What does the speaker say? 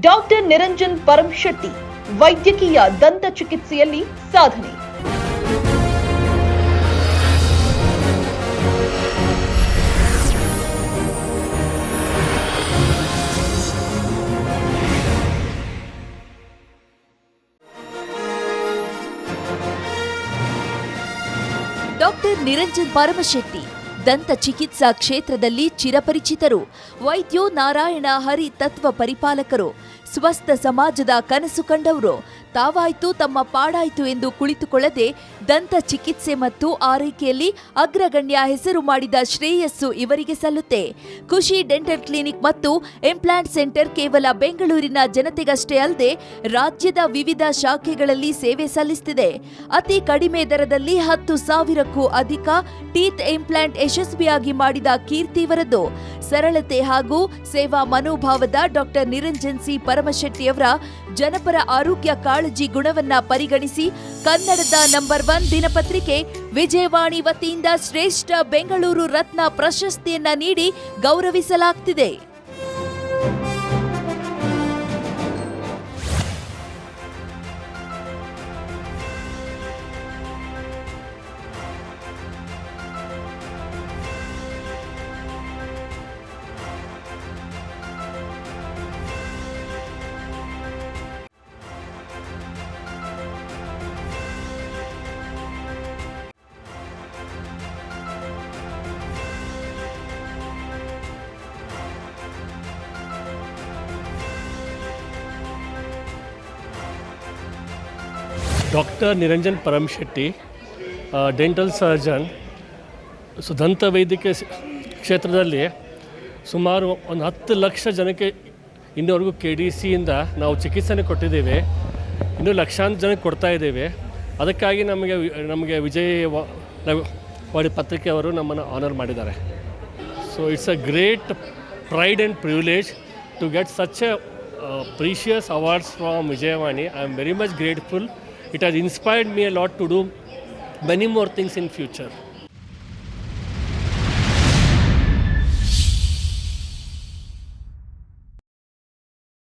Doctor Niranjan ಪರಂಶೆಟ್ಟಿ ವೈದ್ಯಕೀಯ ದಂತ ಚಿಕಿತ್ಸೆಯಲ್ಲಿ ಸಾಧನೆ. ಡಾಕ್ಟರ್ ನಿರಂಜನ್ ಪರಮಶೆಟ್ಟಿ ದಂತ ಚಿಕಿತ್ಸಾ ಕ್ಷೇತ್ರದಲ್ಲಿ ಚಿರಪರಿಚಿತರು. ವೈದ್ಯೋ ನಾರಾಯಣ ಹರಿ ತತ್ವ ಪರಿಪಾಲಕರು. ಸ್ವಸ್ಥ ಸಮಾಜದ ಕನಸು ಕಂಡವರು. ತಾವಾಯ್ತು, ತಮ್ಮ ಪಾಡಾಯ್ತು ಎಂದು ಕುಳಿತುಕೊಳ್ಳದೆ ದಂತ ಚಿಕಿತ್ಸೆ ಮತ್ತು ಆರೈಕೆಯಲ್ಲಿ ಅಗ್ರಗಣ್ಯ ಹೆಸರು ಮಾಡಿದ ಶ್ರೇಯಸ್ಸು ಇವರಿಗೆ ಸಲ್ಲುತ್ತೆ. ಖುಷಿ ಡೆಂಟಲ್ ಕ್ಲಿನಿಕ್ ಮತ್ತು ಇಂಪ್ಲಾಂಟ್ ಸೆಂಟರ್ ಕೇವಲ ಬೆಂಗಳೂರಿನ ಜನತೆಗಷ್ಟೇ ಅಲ್ಲದೆ ರಾಜ್ಯದ ವಿವಿಧ ಶಾಖೆಗಳಲ್ಲಿ ಸೇವೆ ಸಲ್ಲಿಸುತ್ತಿದೆ ಅತಿ ಕಡಿಮೆ ದರದಲ್ಲಿ ಹತ್ತು ಸಾವಿರಕ್ಕೂ ಅಧಿಕ ಟೀತ್ ಇಂಪ್ಲಾಂಟ್ ಯಶಸ್ವಿಯಾಗಿ ಮಾಡಿದ ಕೀರ್ತಿ ಇವರದ್ದು ಸರಳತೆ ಹಾಗೂ ಸೇವಾ ಮನೋಭಾವದ ಡಾಕ್ಟರ್ ನಿರಂಜನ್ ಸಿ ಪರಮಶೆಟ್ಟಿಯವರ ಜನಪರ ಆರೋಗ್ಯ ಕಾಳಜಿ ಗುಣವನ್ನ ಪರಿಗಣಿಸಿ ಕನ್ನಡದ ನಂಬರ್ ಒನ್ ದಿನಪತ್ರಿಕೆ ವಿಜಯವಾಣಿ ವತಿಯಿಂದ ಶ್ರೇಷ್ಠ ಬೆಂಗಳೂರು ರತ್ನ ಪ್ರಶಸ್ತಿಯನ್ನ ನೀಡಿ ಗೌರವಿಸಲಾಗ್ತಿದೆ. Doctor Niranjan Paramashetti dental surgeon so ದಂತ ವೈದ್ಯಕೀಯ ಕ್ಷೇತ್ರದಲ್ಲಿ ಸುಮಾರು ಒಂದು ಹತ್ತು ಲಕ್ಷ ಜನಕ್ಕೆ ಇನ್ನೂವರೆಗೂ ಕೆ ಡಿ ಸಿಯಿಂದ ನಾವು ಚಿಕಿತ್ಸೆ ಕೊಟ್ಟಿದ್ದೇವೆ. ಇನ್ನೂ ಲಕ್ಷಾಂತರ ಜನಕ್ಕೆ ಕೊಡ್ತಾ ಇದ್ದೇವೆ. ಅದಕ್ಕಾಗಿ ನಮಗೆ ನಮಗೆ ವಿಜಯ್ ವಾಡಿ ಪತ್ರಿಕೆ ಅವರು ನಮ್ಮನ್ನು ಆನರ್ ಮಾಡಿದ್ದಾರೆ. So it's a great pride and privilege to get such a precious awards from Vijayavani I am very much grateful It has inspired me a lot to do many more things in future.